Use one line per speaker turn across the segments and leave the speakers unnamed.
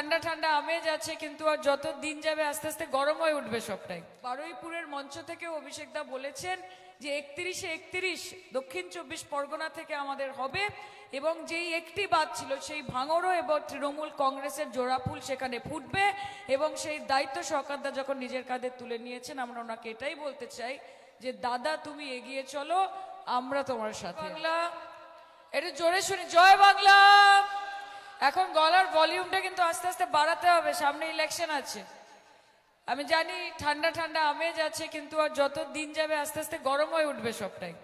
ঠান্ডা ঠান্ডা আমেজ আছে কিন্তু আর যত দিন যাবে আস্তে আস্তে গরম হয়ে উঠবে সবটাই। বারুইপুরের মঞ্চ থেকে অভিষেক দা বলেছেন যে একত্রিশে একত্রিশ দক্ষিণ চব্বিশ পরগনা থেকে আমাদের হবে এবং যেই একটি বাদ ছিল সেই ভাঙড়ও এবং তৃণমূল কংগ্রেসের জোড়াফুল সেখানে ফুটবে এবং সেই দায়িত্ব সরকারদা যখন নিজের কাঁধে তুলে নিয়েছেন আমরা ওনাকে এটাই বলতে চাই যে দাদা তুমি এগিয়ে চলো আমরা তোমার সাথে বাংলা একটু জোরে শুনি জয় বাংলা! এখন গলার ভলিউমটা কিন্তু আস্তে আস্তে বাড়াতে হবে, সামনে ইলেকশন আছে। আমি জানি ঠান্ডা ঠান্ডা আমেজ আছে, কিন্তু আর যত দিন যাবে আস্তে আস্তে গরম হয়ে উঠবে সবটাই।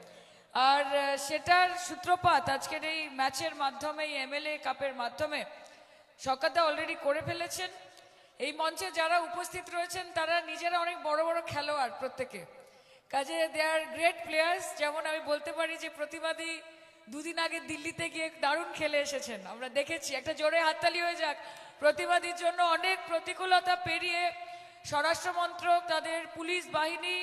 আর সেটার সূত্রপাত আজকের এই ম্যাচের মাধ্যমে, এই এমএলএ কাপের মাধ্যমে সরকারদা অলরেডি করে ফেলেছেন। এই মঞ্চে যারা উপস্থিত রয়েছেন, তারা নিজেরা অনেক বড় বড় খেলোয়াড় প্রত্যেকে। কাজে দে আর গ্রেট প্লেয়ার্স যেমন আমি বলতে পারি যে প্রতিবাদী দুদিন আগে দিল্লিতে গিয়ে দারুণ খেলে এসেছেন। আমরা দেখেছি, একটা জোরে হাততালি হয়ে যাক। প্রতিবাদীর জন্য অনেক প্রতিকূলতা পেরিয়ে স্বরাষ্ট্র মন্ত্রক তাদের পুলিশ বাহিনী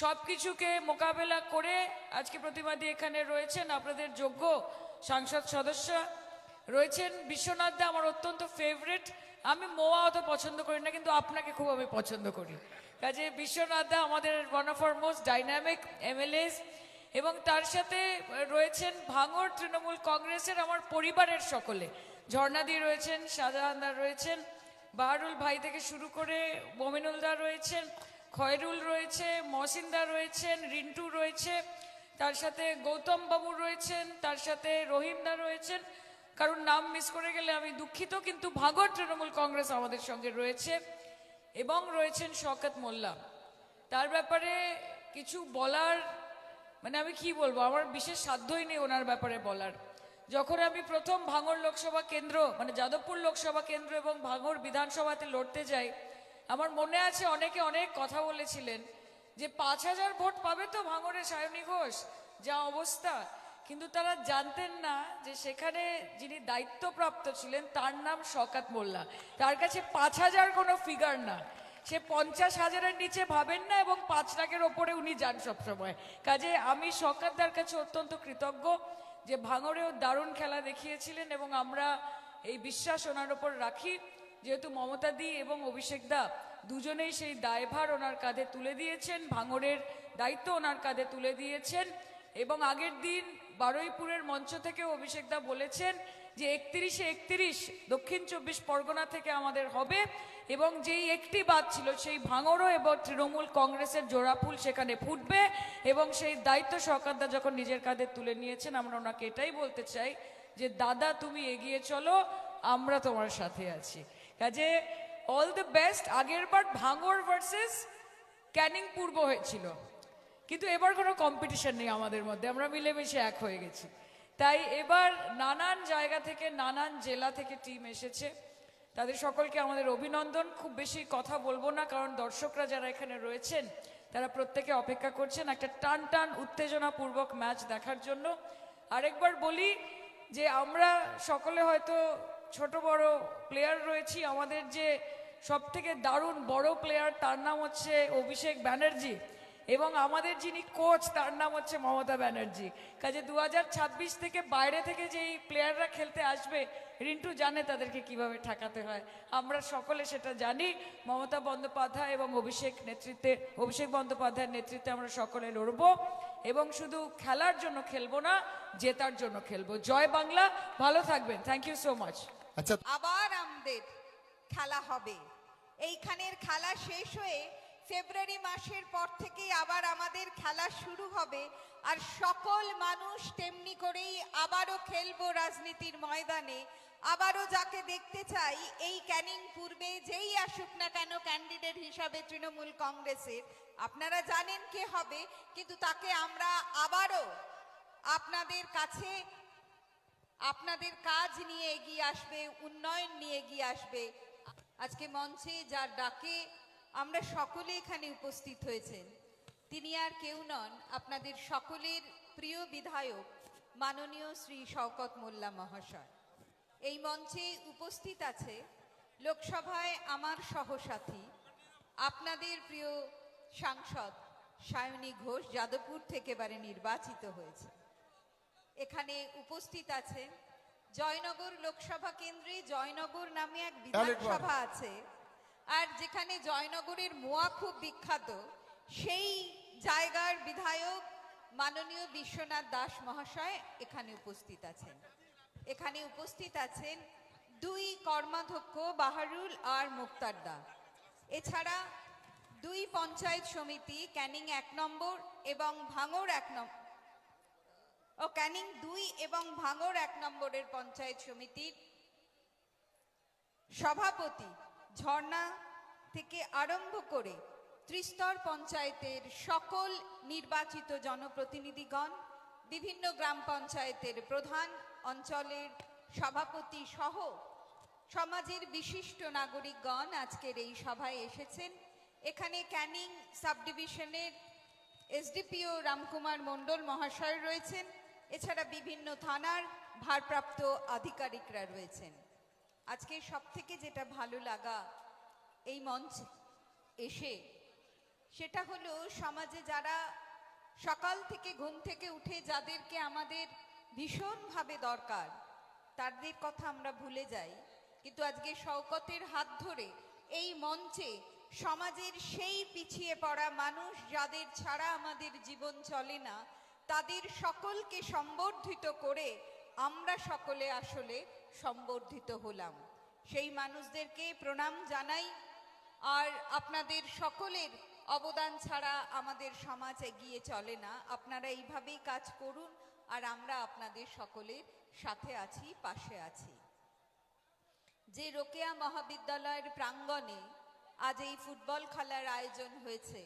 সব কিছুকে মোকাবেলা করে আজকে প্রতিবাদী এখানে রয়েছেন। আপনাদের যোগ্য সাংসদ সদস্য রয়েছেন। বিশ্বনাথ দা আমার অত্যন্ত ফেভারিট আমি মোয়া অত পছন্দ করি না, কিন্তু আপনাকে খুব আমি পছন্দ করি। কাজে বিশ্বনাথ দা আমাদের one of our most dynamic MLAs এবং তার সাথে রয়েছেন ভাঙড় তৃণমূল কংগ্রেসের আমার পরিবারের সকলে। ঝর্ণাদি রয়েছেন শাহজাহান দা রয়েছেন, বাহারুল ভাই থেকে শুরু করে মমিনুল দা রয়েছেন, খয়রুল রয়েছে মহসিন দা রয়েছেন, রিন্টু রয়েছে, তার সাথে গৌতম বাবু রয়েছেন, তার সাথে রহিম দা রয়েছেন। কারণ নাম মিস করে গেলে আমি দুঃখিত, কিন্তু ভাগর তৃণমূল কংগ্রেস আমাদের সঙ্গে রয়েছে এবং রয়েছেন শওকত মোল্লা। তার ব্যাপারে কিছু বলার মানে আমি কি বলব? আমার বিশেষ সাধ্যই নেই ওনার ব্যাপারে বলার। যখন আমি প্রথম ভাঙড় লোকসভা কেন্দ্র মানে যাদবপুর লোকসভা কেন্দ্র এবং ভাঙড় বিধানসভাতে লড়তে যাই, আমার মনে আছে অনেকে অনেক কথা বলেছিলেন যে পাঁচ হাজার ভোট পাবে তো ভাঙড়ে সায়নী ঘোষ, যা অবস্থা। কিন্তু তারা জানতেন না যে সেখানে যিনি দায়িত্বপ্রাপ্ত ছিলেন, তার নাম শকাত মোল্লা। তার কাছে পাঁচ হাজার কোনো ফিগার না। সে পঞ্চাশ হাজারের নিচে ভাবেন না এবং পাঁচ লাখের ওপরে উনি যান সবসময়। কাজে আমি সরকারদার কাছে অত্যন্ত কৃতজ্ঞ যে ভাঙড়েও দারুণ খেলা দেখিয়েছিলেন এবং আমরা এই বিশ্বাস ওনার ওপর রাখি। যেহেতু মমতা দি এবং অভিষেক দা দুজনেই সেই দায়ভার ওনার কাঁধে তুলে দিয়েছেন ভাঙড়ের দায়িত্ব ওনার কাঁধে তুলে দিয়েছেন এবং আগের দিন বারুইপুরের মঞ্চ থেকে অভিষেক দা বলেছেন যে একত্রিশে একত্রিশ দক্ষিণ চব্বিশ পরগনা থেকে আমাদের হবে এবং যেই একটি বাদ ছিল সেই ভাঙড়ও এবং তৃণমূল কংগ্রেসের জোড়াফুল সেখানে ফুটবে এবং সেই দায়িত্ব সরকারদা যখন নিজের কাঁধে তুলে নিয়েছেন, আমরা ওনাকে এটাই বলতে চাই যে, দাদা, তুমি এগিয়ে চলো, আমরা তোমার সাথে আছি। কাজে অল দ্য বেস্ট আগের বার ভাঙড় ভার্সেস ক্যানিং পূর্ব হয়েছিল। কিন্তু এবার কোনো কম্পিটিশন নেই আমাদের মধ্যে, আমরা মিলেমিশে এক হয়ে গেছি। তাই এবার নানান জায়গা থেকে, নানান জেলা থেকে টিম এসেছে। তাদের সকলকে আমাদের অভিনন্দন। খুব বেশি কথা বলব না, কারণ দর্শকরা যারা এখানে রয়েছেন, তারা প্রত্যেকে অপেক্ষা করছেন একটা টান টান উত্তেজনাপূর্বক ম্যাচ দেখার জন্য। আরেকবার বলি যে আমরা সকলে হয়তো ছোট বড় প্লেয়ার রয়েছি। আমাদের যে সব থেকে দারুণ বড় প্লেয়ার তার নাম হচ্ছে অভিষেক ব্যানার্জি। এবং আমাদের যিনি কোচ তার নাম হচ্ছে মমতা ব্যানার্জি। কাজে দু হাজার ছাব্বিশ থেকে বাইরে থেকে যেই প্লেয়াররা খেলতে আসবে রিন্টু জানে তাদেরকে কীভাবে ঠেকাতে হয়। আমরা সকলে সেটা জানি। মমতা বন্দ্যোপাধ্যায় এবং অভিষেক নেতৃত্বে অভিষেক বন্দ্যোপাধ্যায়ের নেতৃত্বে আমরা সকলে লড়ব। এবং শুধু খেলার জন্য খেলব না জেতার জন্য খেলব। জয় বাংলা। ভালো থাকবেন। থ্যাংক ইউ সো মাচ
আচ্ছা
আবার আমাদের খেলা হবে। এইখানের খেলা শেষ হয়ে ফেব্রুয়ারি মাসের পর থেকেই আবার আমাদের খেলা শুরু হবে। আর সকল মানুষ তেমনি করেই আবারও খেলব রাজনীতির ময়দানে। আবারও যাকে দেখতে চাই, এই ক্যানিং পূর্বে যেই আসুক না কেন ক্যান্ডিডেট হিসাবে তৃণমূল কংগ্রেসের। আপনারা জানেন কে হবে, কিন্তু তাকে আমরা আবারও আপনাদের কাছে, আপনাদের কাজ নিয়ে এগিয়ে আসবে, উন্নয়ন নিয়ে এগিয়ে আসবে। আজকে মঞ্চে যার ডাকে আমরা সকলে এখানে উপস্থিত হয়েছেন। তিনি আর কেউ নন আপনাদের সকলের প্রিয় বিধায়ক মাননীয় শ্রী শওকত মোল্লা মহাশয়। এই মঞ্চে উপস্থিত আছে লোকসভায় আমার সহসাথী আপনাদের প্রিয় সাংসদ সায়নী ঘোষ যাদবপুর থেকে এবারে নির্বাচিত হয়েছে। এখানে উপস্থিত আছেন জয়নগর লোকসভা কেন্দ্রে জয়নগর নামে এক বিধানসভা আছে। আর যেখানে জয়নগরের মোয়া খুব বিখ্যাত, সেই জায়গার বিধায়ক মাননীয় বিশ্বনাথ দাস মহাশয় এখানে উপস্থিত আছেন। এখানে উপস্থিত আছেন দুই কর্মাধ্যক্ষ বাহারুল আর মুক্তারদা এছাড়া দুই পঞ্চায়েত সমিতি, ক্যানিং এক নম্বর এবং ভাঙর এক নম্বর ও ক্যানিং দুই এবং ভাঙর এক নম্বরের পঞ্চায়েত সমিতির সভাপতি ঝর্ণা থেকে আরম্ভ করে ত্রিস্তর পঞ্চায়েতের সকল নির্বাচিত জনপ্রতিনিধিগণ, বিভিন্ন গ্রাম পঞ্চায়েতের প্রধান, অঞ্চলের সভাপতি সহ সমাজের বিশিষ্ট নাগরিকগণ আজকের এই সভায় এসেছেন। এখানে ক্যানিং সাব ডিভিশনের এসডিপিও রামকুমার মণ্ডল মহাশয় রয়েছেন। এছাড়া বিভিন্ন থানার ভারপ্রাপ্ত আধিকারিকরা রয়েছেন। আজকে সব থেকে যেটা ভালো লাগা এই মঞ্চে এসে, সেটা হলো সমাজে যারা সকাল থেকে ঘুম থেকে উঠে যাদেরকে আমাদের ভীষণভাবে দরকার, তাদের কথা আমরা ভুলে যাই। কিন্তু আজকে শওকতের হাত ধরে এই মঞ্চে সমাজের সেই পিছিয়ে পড়া মানুষ যাদের ছাড়া আমাদের জীবন চলে না, তাদের সকলকে সম্বর্ধিত করে আমরা সকলে আসলে সম্বর্ধিত হলাম। সেই মানুষদেরকে প্রণাম জানাই, আর আপনাদের সকলের অবদান ছাড়া আমাদের সমাজ এগিয়ে চলে না। আপনারা এইভাবেই কাজ করুন, আর আমরা আপনাদের সকলের সাথে আছি, পাশে আছি। যে রোকেয়া মহাবিদ্যালয়ের প্রাঙ্গণে আজ এই ফুটবল খেলার আয়োজন হয়েছে,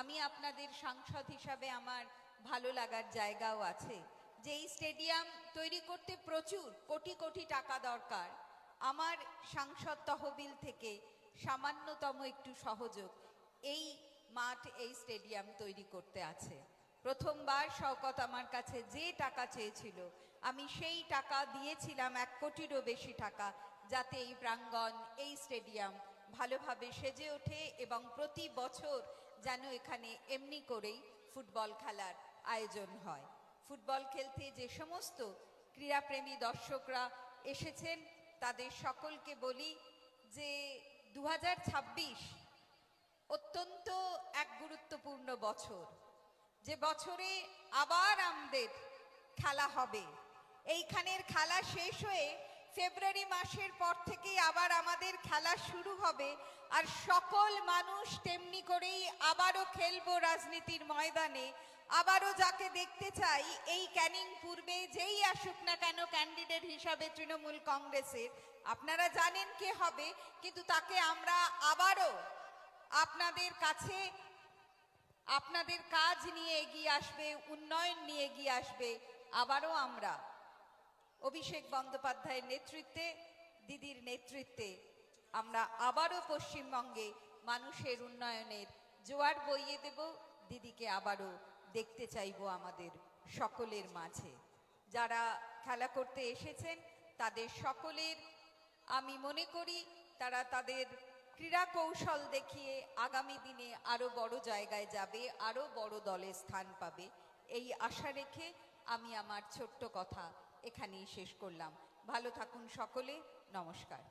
আমি আপনাদের সাংসদ হিসাবে আমার ভালো লাগার জায়গাও আছে। যে এই স্টেডিয়াম তৈরি করতে প্রচুর কোটি কোটি টাকা দরকার। আমার সাংসদ তহবিল থেকে সামান্যতম একটু সহযোগ এই মাঠ এই স্টেডিয়াম তৈরি করতে আছে। প্রথমবার শওকত আমার কাছে যে টাকা চেয়েছিল, আমি সেই টাকা দিয়েছিলাম এক কোটিরও বেশি টাকা যাতে এই প্রাঙ্গণ, এই স্টেডিয়াম ভালোভাবে সেজে ওঠে এবং প্রতি বছর যেন এখানে এমনি করেই ফুটবল খেলার আয়োজন হয়। ফুটবল খেলতে যে সমস্ত ক্রীড়াপ্রেমী দর্শকরা এসেছেন, তাদের সকলকে বলি যে দুহাজার ছাব্বিশ অত্যন্ত এক গুরুত্বপূর্ণ বছর। যে বছরে আবার আমাদের খেলা হবে। এইখানের খেলা শেষ হয়ে ফেব্রুয়ারি মাসের পর থেকেই আবার আমাদের খেলা শুরু হবে আর সকল মানুষ তেমনি করেই আবারও খেলব রাজনীতির ময়দানে। আবারও যাকে দেখতে চাই, এই ক্যানিং পূর্বে যেই আসুক না কেন ক্যান্ডিডেট হিসাবে তৃণমূল কংগ্রেসের। আপনারা জানেন কে হবে, কিন্তু তাকে আমরা আবারও আপনাদের কাছে, আপনাদের কাজ নিয়ে এগিয়ে আসবে, উন্নয়ন নিয়ে এগিয়ে আসবে, আবারও আমরা। অভিষেক বন্দ্যোপাধ্যায়ের নেতৃত্বে, দিদির নেতৃত্বে, আমরা আবারও পশ্চিমবঙ্গে মানুষের উন্নয়নের জোয়ার বইয়ে দেব, দিদিকে আবারও দেখতে চাইব আমাদের সকলের মাঝে। যারা খেলা করতে এসেছেন, তাদের সকলের আমি মনে করি তারা তাদের ক্রীড়া কৌশল দেখিয়ে আগামী দিনে আরও বড় জায়গায় যাবে, আরও বড় দলে স্থান পাবে। এই আশা রেখে আমি আমার ছোট্ট কথা এখানেই শেষ করলাম। ভালো থাকুন সকলে, নমস্কার।